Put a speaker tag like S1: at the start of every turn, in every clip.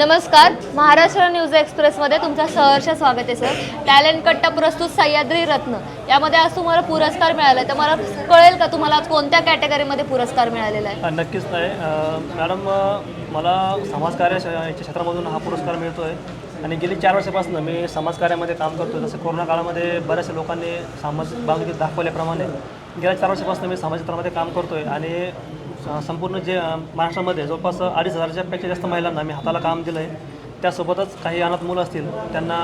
S1: नमस्कार. महाराष्ट्र न्यूज एक्सप्रेसमध्ये तुमचं सहर्ष स्वागत आहे सर. टॅलेंट कट्टा प्रस्तुत सह्याद्री रत्न. यामध्ये आज तुम्हाला पुरस्कार मिळाला आहे तर मला कळेल का तुम्हाला आज कोणत्या कॅटेगरीमध्ये पुरस्कार मिळालेला आहे?
S2: नक्कीच नाही. मॅडम मला समाजकार्य श- याच्या क्षेत्रामधून हा पुरस्कार मिळतो आहे आणि गेली चार वर्षापासून मी समाजकार्यामध्ये काम करतो जसं कोरोना काळामध्ये बऱ्याचशा लोकांनी सामाजिक बांधिलकी दाखवल्याप्रमाणे गेल्या चार वर्षापासून मी समाज क्षेत्रामध्ये काम करतो आहे आणि संपूर्ण जे महाराष्ट्रामध्ये जवळपास अडीच हजाराच्यापेक्षा जास्त महिलांना मी हाताला काम दिलं आहे त्यासोबतच काही अनाथ मुलं असतील त्यांना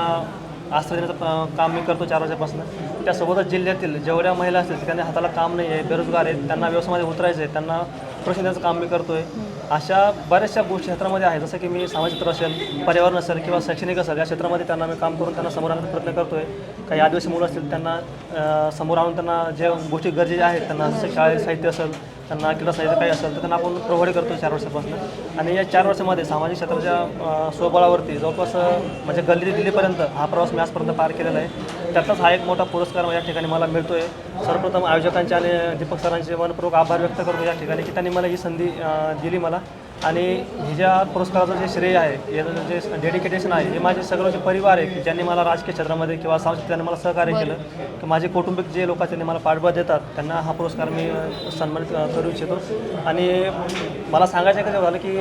S2: आश्रय देण्याचं काम मी करतो चार वर्षापासून. त्यासोबतच जिल्ह्यातील जेवढ्या महिला असतील त्यांना हाताला काम नाही आहे बेरोजगार आहेत त्यांना व्यवसायामध्ये उतरायचं आहे त्यांना प्रशिक्षणाचं काम मी करतो आहे अशा बऱ्याचशा गोष्टी क्षेत्रामध्ये आहे जसं की मी सामाजिक क्षेत्र असेल पर्यावरण असेल किंवा शैक्षणिक असेल या क्षेत्रामध्ये त्यांना मी काम करून त्यांना समोर आणण्याचा प्रयत्न करतो आहे काही आदिवासी मुलं असतील त्यांना समोर आणून त्यांना ज्या गोष्टी गरजेच्या आहेत त्यांना जसं शाळेत साहित्य असेल त्यांना क्रीडा साहित्य काही असेल तर त्यांना आपण प्रोव्हाइड करतो चार वर्षापासून. आणि या चार वर्षामध्ये सामाजिक क्षेत्राच्या स्वबळावरती जवळपास म्हणजे गल्ली दिल्लीपर्यंत हा प्रवास मी आजपर्यंत पार केलेला आहे. त्यातलाच हा एक मोठा पुरस्कार या ठिकाणी मला मिळतो आहे सर्वप्रथम आयोजकांचे आणि दीपक सरांचे मनपूर्वक आभार व्यक्त करतो या ठिकाणी की त्यांनी मला ही संधी दिली मला. आणि हे ज्या पुरस्काराचं जे श्रेय आहे याचं जे डेडिकेटेशन आहे हे माझे सगळं जे परिवार आहे की ज्यांनी मला राजकीय क्षेत्रामध्ये किंवा सामाजिक त्यांनी मला सहकार्य केलं की माझे कौटुंबिक जे लोक आहेत त्यांनी मला पाठबळ देतात त्यांना हा पुरस्कार मी सन्मानित करू इच्छितो. आणि मला सांगायचं कसं झालं की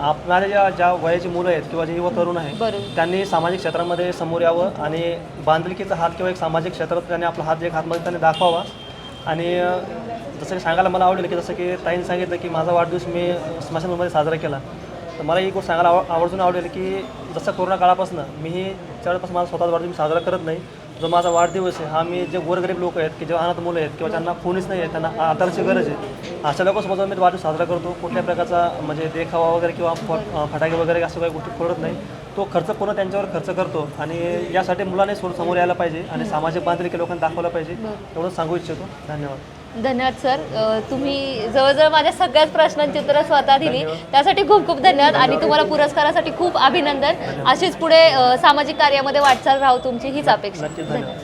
S2: आपणाऱ्या ज्या ज्या वयाची मुलं आहेत किंवा जे युवा तरुण आहेत
S1: बरोबर.
S2: त्यांनी सामाजिक क्षेत्रामध्ये समोर यावं आणि बांधिलकीचा हात किंवा एक सामाजिक क्षेत्रात त्यांनी आपला हात एक हातमध्ये त्यांनी दाखवावा. आणि जसं की सांगायला मला आवडेल की जसं की ताईंनी सांगितलं की माझा वाढदिवस मी स्मशानमध्ये साजरा केला. तर मला एक गोष्ट सांगायला आव आवर्जून आवडेल की जसं कोरोना काळापासून मीही त्यावेळेपासून माझा स्वतःचा वाढदिवस मी साजरा करत नाही. जो माझा वाढदिवस आहे हा मी जे गोरगरीब लोक आहेत की जे अनाथ मुलं आहेत किंवा ज्यांना कोणीच नाही आहे त्यांना आधाराची गरज आहे अशा लोकांसोबत मी वाढदिवस साजरा करतो. कुठल्या प्रकारचा म्हणजे देखावा वगैरे किंवा फट फटाके वगैरे असं काही गोष्टी फोडत नाही. तो खर्च पूर्ण त्यांच्यावर खर्च करतो आणि यासाठी मुलांनी सोड समोर यायला पाहिजे आणि सामाजिक बांधिलकी लोकांना दाखवलं पाहिजे. एवढं सांगू इच्छितो. धन्यवाद.
S1: धन्यवाद सर. तुम्ही जवळजवळ माझ्या सगळ्याच प्रश्नांची उत्तरं स्वतः दिली. त्यासाठी खूप खूप धन्यवाद आणि तुम्हाला पुरस्कारासाठी खूप अभिनंदन. अशीच पुढे सामाजिक कार्यामध्ये वाटचाल राहू तुमची. हीच अपेक्षा.
S2: धन्यवाद.